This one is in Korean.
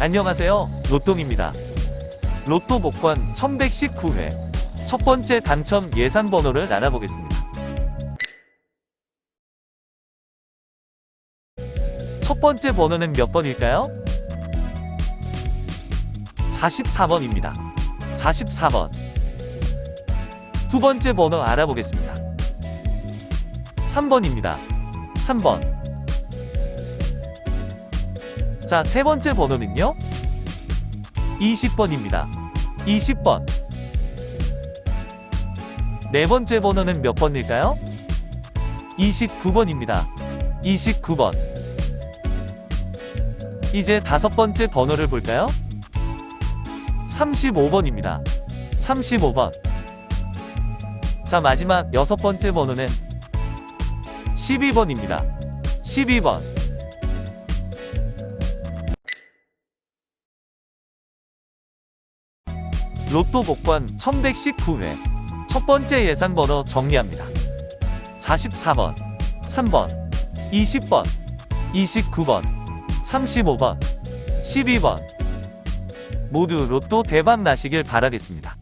안녕하세요. 로똥입니다. 로또 복권 1119회. 첫 번째 당첨 예상 번호를 알아보겠습니다. 첫 번째 번호는 몇 번일까요? 44번입니다. 44번. 두 번째 번호 알아보겠습니다. 3번입니다. 3번. 자, 세 번째 번호는요? 20번입니다. 20번. 네 번째 번호는 몇 번일까요? 29번입니다. 29번. 이제 다섯 번째 번호를 볼까요? 35번입니다. 35번. 자, 마지막 여섯 번째 번호는 12번입니다. 12번. 로또 복권 1119회. 첫 번째 예상 번호 정리합니다. 44번, 3번, 20번, 29번, 35번, 12번. 모두 로또 대박 나시길 바라겠습니다.